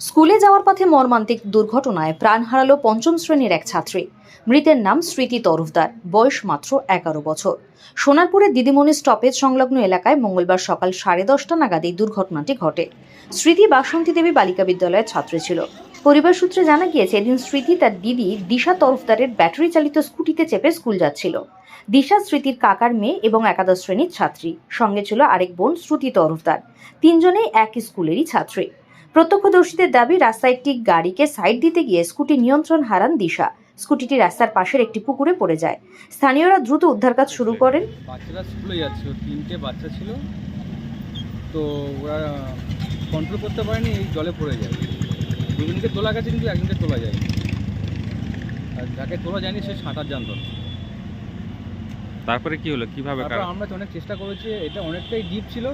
স্কুলে যাওয়ার পথে মর্মান্তিক দুর্ঘটনায় প্রাণ হারালো পঞ্চম শ্রেণির এক ছাত্রী। মৃতের নাম স্মৃতি তরফদার, বয়স মাত্র এগারো বছর। সোনারপুরের দিদিমণি স্টপেজ সংলগ্ন এলাকায় মঙ্গলবার সকাল সাড়ে দশটা নাগাদ এই দুর্ঘটনাটি ঘটে। স্মৃতি বাসন্তী দেবী বালিকা বিদ্যালয়ের ছাত্রী ছিল। পরিবার সূত্রে জানা গিয়েছে, এদিন স্মৃতি তার দিদি দিশা তরফদারের ব্যাটারি চালিত স্কুটিতে চেপে স্কুল যাচ্ছিল। দিশা স্মৃতির কাকার মেয়ে এবং একাদশ শ্রেণির ছাত্রী। সঙ্গে ছিল আরেক বোন শ্রুতি তরফদার। তিনজনেই একই স্কুলেরই ছাত্রী। প্রত্যক্ষদর্শীদের দাবি, রাস্তায় একটি গাড়িকে সাইড দিতে গিয়ে স্কুটি নিয়ন্ত্রণ হারান দিশা। স্কুটিটি রাস্তার পাশের একটি পুকুরে পড়ে যায়। স্থানীয়রা দ্রুত উদ্ধার কাজ শুরু করেন। বাচ্চারা স্কুলে যাচ্ছিল তিনটে বাচ্চা ছিল। তো ওরা কন্ট্রোল করতে পারেনি, এই জলে পড়ে যায়। দুজনকে তোলা গেছে কিন্তু একজনকে তোলা যায় আর যাকে তোলা যায়নি, সে সাঁতার জানত। তারপরে কি হলো? কীভাবে আমরা অনেক চেষ্টা করেছি এটা অনেকটাই ডিপ ছিল।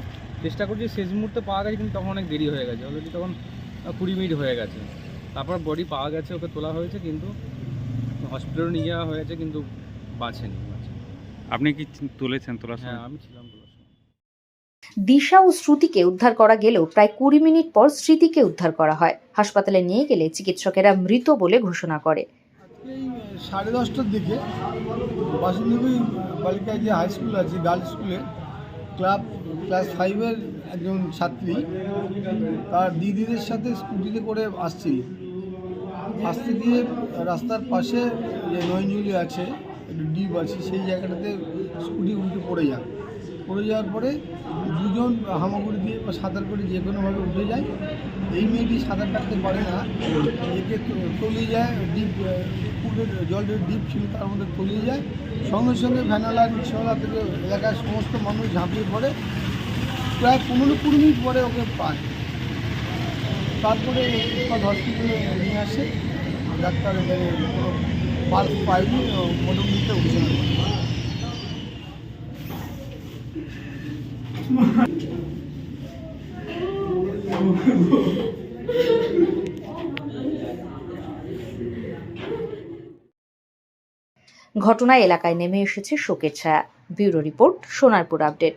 চেষ্টা করছি শেষ মুহূর্তে পাওয়া গেছে কিন্তু তখন অনেক দেরি হয়ে গেছে। অলরেডি তখন কুড়ি মিনিট হয়ে গেছে। তারপর বডি পাওয়া গেছে ওকে তোলা হয়েছে কিন্তু হসপিটালে নিয়ে যাওয়া হয়েছে কিন্তু বাঁচেনি। আপনি কি তুলেছেন তোলার হ্যাঁ আমি ছিলাম তোলার দিশা ও শ্রুতিকে উদ্ধার করা গেলেও প্রায় কুড়ি মিনিট পর স্মৃতিকে উদ্ধার করা হয়। হাসপাতালে নিয়ে গেলে চিকিৎসকেরা মৃত বলে ঘোষণা করে। সাড়ে দশটার দিকে বাসুদেবী বালিকা যে হাই স্কুল আছে গার্লস স্কুলে ক্লাব ক্লাস ফাইভের একজন ছাত্রী, তার দিদিদের সাথে স্কুটিতে করে আসছিল। আসতে দিয়ে রাস্তার পাশে যে নয়নজুলি আছে ডিপ আছে, সেই জায়গাটাতে স্কুটি উল্টে পড়ে যায়। পড়ে যাওয়ার পরে দুজন হামাগুড়ি দিয়ে বা সাঁতার করে যে কোনোভাবে উঠে যায়। এই মেয়েটি সাঁতার কাটতে পারে না। একে তলিয়ে যায়, ডিপ পুকুরের জলের ডিপ ছিল তার মধ্যে তলিয়ে যায়। সঙ্গে সঙ্গে ভ্যানালা রিক্সাওয়ালা থেকে এলাকার সমস্ত মানুষ ঝাঁপিয়ে পড়ে। প্রায় পনেরো কুড়ি মিনিট পরে ওকে পায়। তারপরে হসপিটালে নিয়ে আসে। ডাক্তার পাইনি মোটামুটিতে উঠে ঘটনায় এলাকায় নেমে এসেছে শোকের ছায়া। Bureau report Sonarpur update.